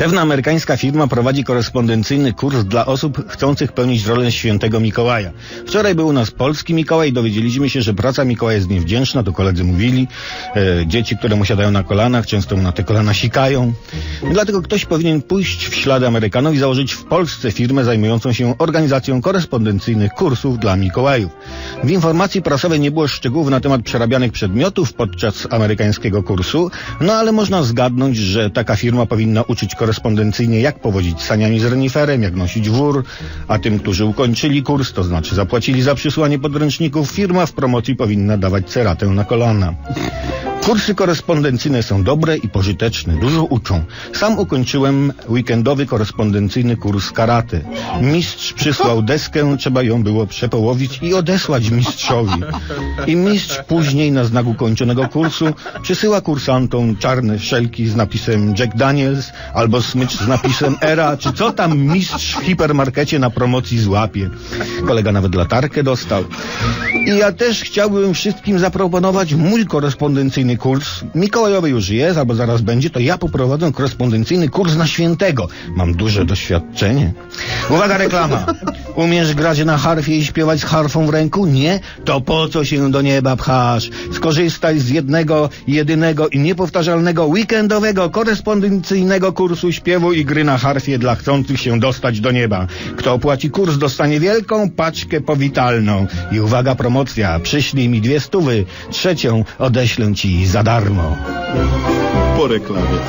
Pewna amerykańska firma prowadzi korespondencyjny kurs dla osób chcących pełnić rolę świętego Mikołaja. Wczoraj był u nas polski Mikołaj i dowiedzieliśmy się, że praca Mikołaja jest niewdzięczna, to koledzy mówili. E, dzieci, które mu siadają na kolanach, często mu na te kolana sikają. Dlatego ktoś powinien pójść w ślady Amerykanów i założyć w Polsce firmę zajmującą się organizacją korespondencyjnych kursów dla Mikołajów. W informacji prasowej nie było szczegółów na temat przerabianych przedmiotów podczas amerykańskiego kursu, no ale można zgadnąć, że taka firma powinna uczyć korespondencyjnie, jak powodzić saniami z reniferem, jak nosić wór, a tym, którzy ukończyli kurs, to znaczy zapłacili za przysłanie podręczników, firma w promocji powinna dawać ceratę na kolana. Kursy korespondencyjne są dobre i pożyteczne, dużo uczą. Sam ukończyłem weekendowy korespondencyjny kurs karate. Mistrz przysłał deskę, trzeba ją było przepołowić i odesłać mistrzowi. I mistrz później na znak ukończonego kursu przysyła kursantom czarne szelki z napisem Jack Daniels albo smycz z napisem Era, czy co tam mistrz w hipermarkecie na promocji złapie. Kolega nawet latarkę dostał. I ja też chciałbym wszystkim zaproponować mój kurs. Mikołajowy już jest, albo zaraz będzie, to ja poprowadzę korespondencyjny kurs na świętego. Mam duże doświadczenie. Uwaga, reklama. Umiesz grać na harfie i śpiewać z harfą w ręku? Nie? To po co się do nieba pchasz? Skorzystaj z jednego, jedynego i niepowtarzalnego weekendowego korespondencyjnego kursu śpiewu i gry na harfie dla chcących się dostać do nieba. Kto opłaci kurs, dostanie wielką paczkę powitalną. I uwaga, promocja. Przyślij mi dwie stówy. Trzecią odeślę ci za darmo. Po reklamie.